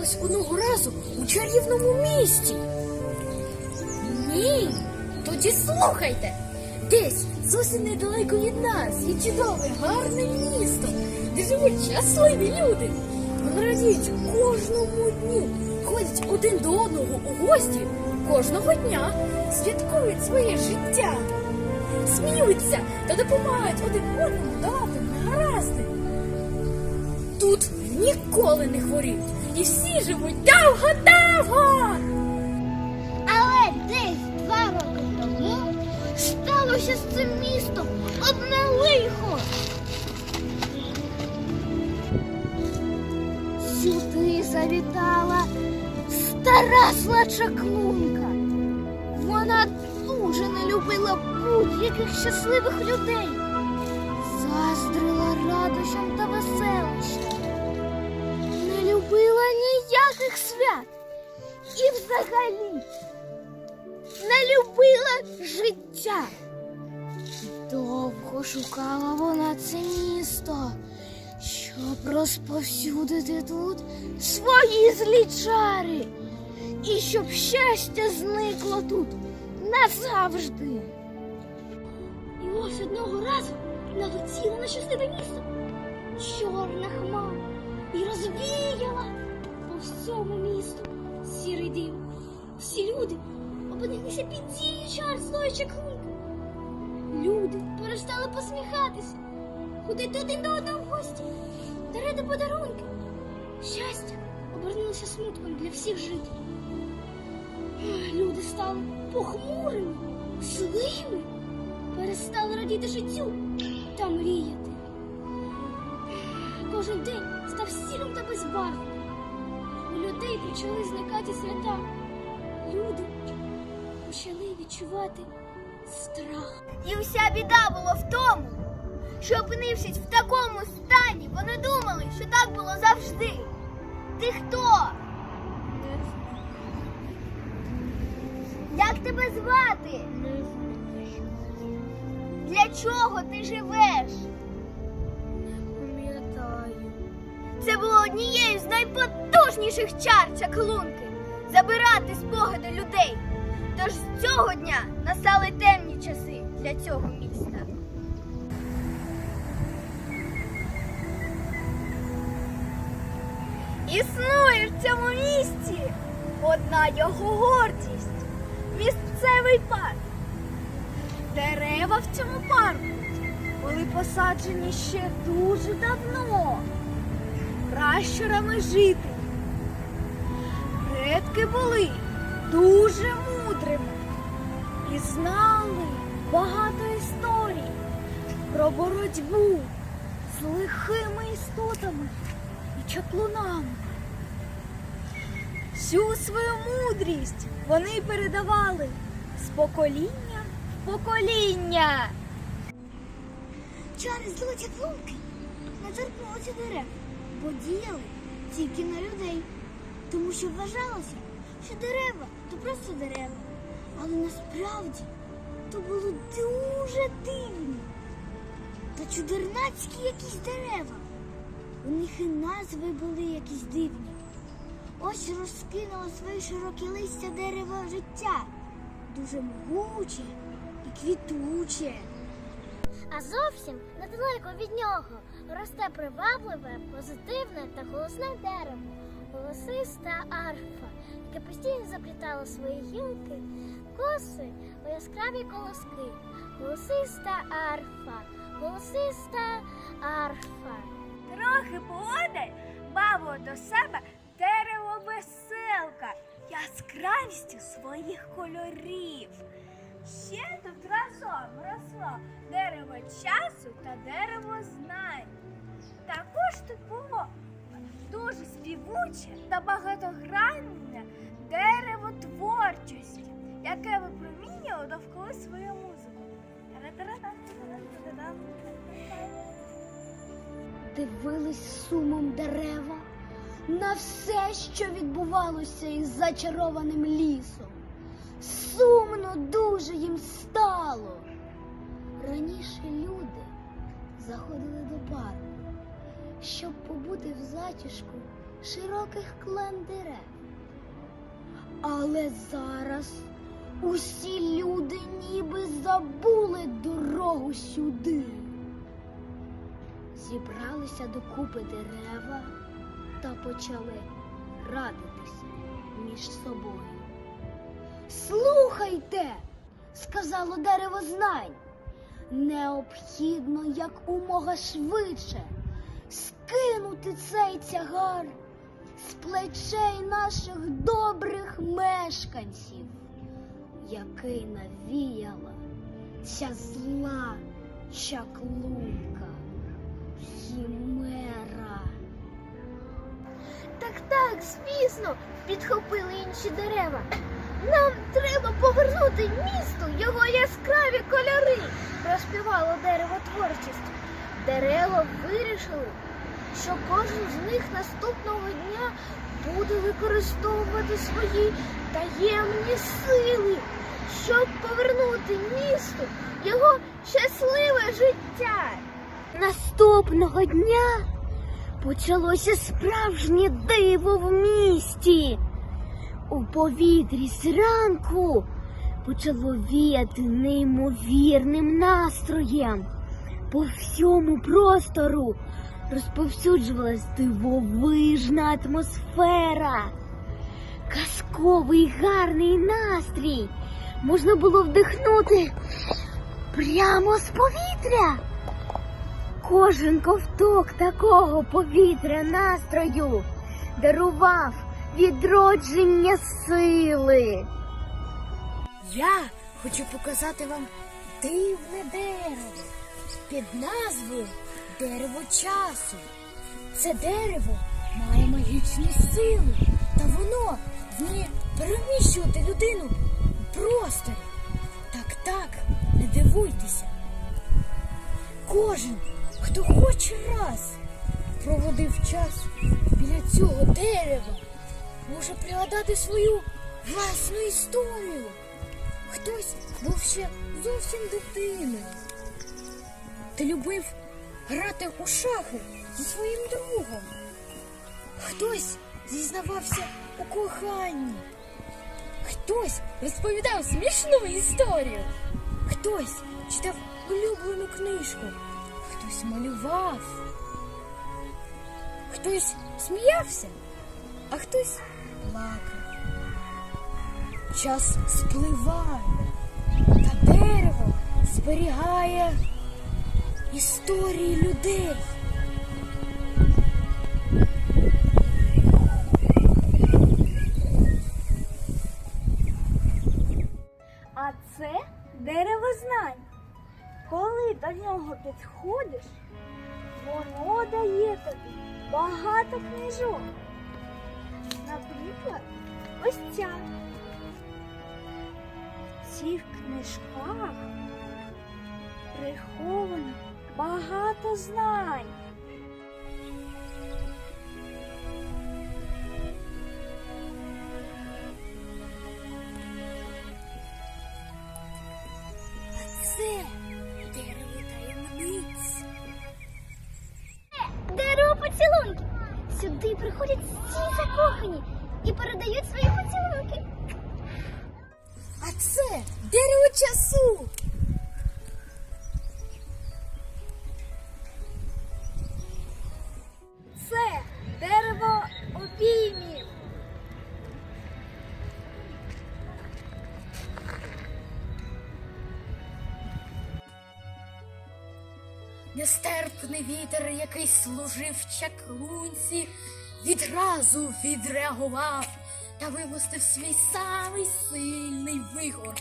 трапилась одного разу у чарівному місті? Ні, тоді слухайте. Десь зовсім недалеко від нас є чудове, гарне місто, де живуть щасливі люди. Вони радіють кожному дню, ходять один до одного у гості кожного дня, святкують своє життя, сміються та допомагають один одному долати негаразди. Тут ніколи не хворіють, і всі живуть довго-довго. Але десь два роки тому сталося з цим містом одне лихо. Сюди завітала стара злача клунка. Вона дуже не любила будь-яких щасливих людей. Заздрила радощам та веселощам. Любила ніяких свят. І взагалі не любила життя. Довго шукала вона це місто, щоб розповсюдити тут свої злі чари, і щоб щастя зникло тут назавжди. І ось одного разу налетіла на щасливе місто чорна хмара розвіяла по всьому місту сірий дим. Всі люди опинилися під дією чар злої чаклунки. Люди перестали посміхатися, ходити один до одного в гості, дарити подарунки. Щастя обернулося смутком для всіх жителів. Люди стали похмурими, злими, перестали радіти життю та мріяти. Кожен день став сірим та безбарвним. У людей почали зникати свята. Люди почали відчувати страх. І вся біда була в тому, що опинившись в такому стані, вони думали, що так було завжди. Ти хто? Як тебе звати? Для чого ти живеш? Це було однією з найпотужніших чар чаклунки забирати спогади людей. Тож з цього дня настали темні часи для цього міста. Існує в цьому місті одна його гордість місцевий парк. Дерева в цьому парку були посаджені ще дуже давно пращурами жителів. Предки були дуже мудрими і знали багато історій про боротьбу з лихими істотами і чаклунами. Всю свою мудрість вони передавали з покоління в покоління. Чари злої чаклунки не торкнулися дерев, бо діяли тільки на людей, тому що вважалося, що дерева то просто дерева, але насправді то було дуже дивно та чудернацькі якісь дерева. У них і назви були якісь дивні. Ось розкинуло свої широкі листя дерево життя, дуже могуче і квітуче. А зовсім недалеко від нього росте привабливе, позитивне та голосне дерево, голосиста арфа, яке постійно заплітало свої гілки, коси у яскраві колоски. Голосиста арфа, голосиста арфа. Трохи подаль баво до себе дерево веселка яскравістю своїх кольорів. Ще тут разом росло дерево часу та дерево знань. Також тут було дуже співуче та багатогранне дерево творчості, яке випромінювало довкола свою музику. Дивились сумом дерева на все, що відбувалося із зачарованим лісом. Сумно дуже їм стало. Раніше люди заходили до парку щоб побути в затишку широких клен дерев. Але зараз усі люди ніби забули дорогу сюди. Зібралися докупи дерева та почали радитися між собою. Слухайте, сказало дерево знань. Необхідно якомога швидше скинути цей тягар з плечей наших добрих мешканців, який навіяла ця зла чаклунка Хімера. Так, так, звісно, підхопили інші дерева. Нам треба повернути місту його яскраві кольори, розпівало дерево творчість. Дерева вирішили, що кожен з них наступного дня буде використовувати свої таємні сили, щоб повернути місту його щасливе життя. Наступного дня почалося справжнє диво в місті. У повітрі зранку почало віяти неймовірним настроєм. По всьому простору розповсюджувалась дивовижна атмосфера. Казковий гарний настрій можна було вдихнути прямо з повітря. Кожен ковток такого повітря настрою дарував відродження сили. Я хочу показати вам дивне дерево під назвою Дерево часу. Це дерево має магічні сили, та воно вміє переміщувати людину у просторі. Так, так, не дивуйтеся. Кожен, хто хоч раз проводив час біля цього дерева, може пригадати свою власну історію. Хтось був ще зовсім дитиною. Ти любив грати у шахи зі своїм другом. Хтось зізнавався у коханні. Хтось розповідав смішну історію. Хтось читав улюблену книжку. Хтось малював. Хтось сміявся, а хтось плакав. Час спливає, та дерево зберігає історії людей. А це дерево знань. Коли до нього підходиш, воно дає тобі багато книжок. Багато знань. Нестерпний вітер, який служив чаклунці, відразу відреагував та випустив свій самий сильний вихор.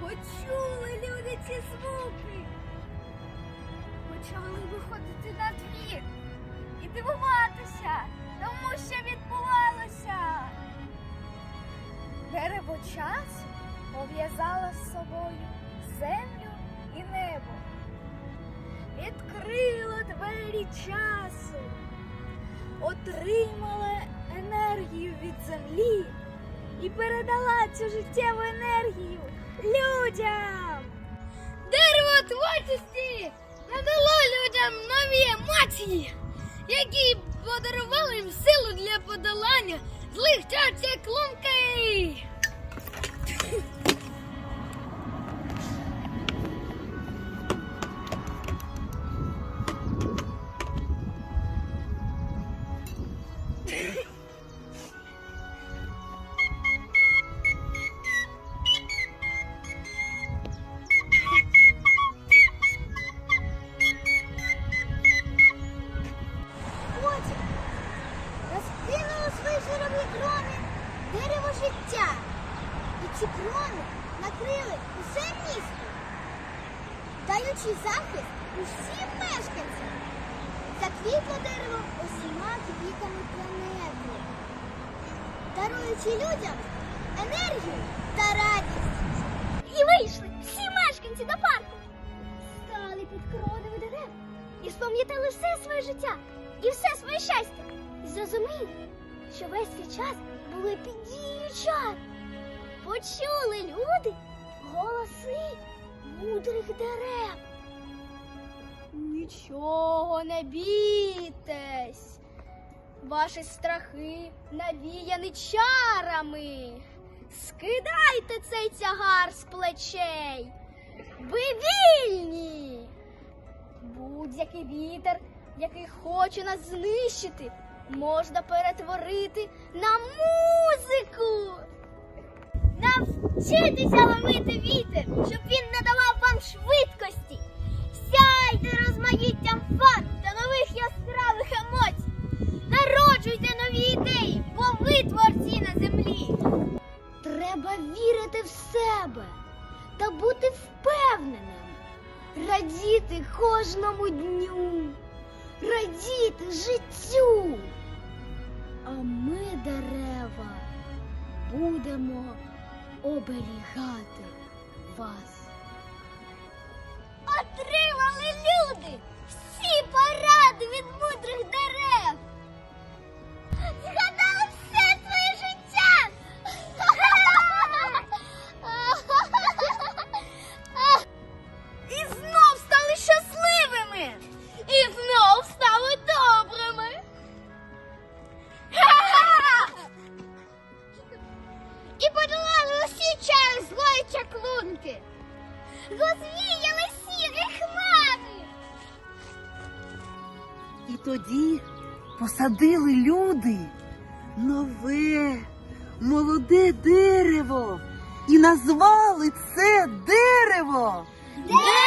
Почули люди ці звуки. Почали виходити на двір і дивуватися, тому що відбувалося. Дерево часу пов'язало з собою землю і небо. Відкрило двері часу, отримала енергію від землі і передала цю життєву енергію людям. Дерево творчості надало людям нові емоції, які подарували їм силу для подолання злих чар циклунки. Ваші страхи навіяні чарами. Скидайте цей тягар з плечей. Ви вільні. Будь-який вітер, який хоче нас знищити, можна перетворити на музику. Навчитися ловити вітер, щоб він не давав вам швидкості. Сяйте розмаїттям фарб та нових яскравих емоцій. Народжуйте нові ідеї, бо ви творці на землі. Треба вірити в себе та бути впевненим, радіти кожному дню, радіти життю. А ми, дерева, будемо оберігати вас. Отримали люди всі поради від мудрих дерев. Посадили люди нове, молоде дерево і назвали це дерево. Дерево!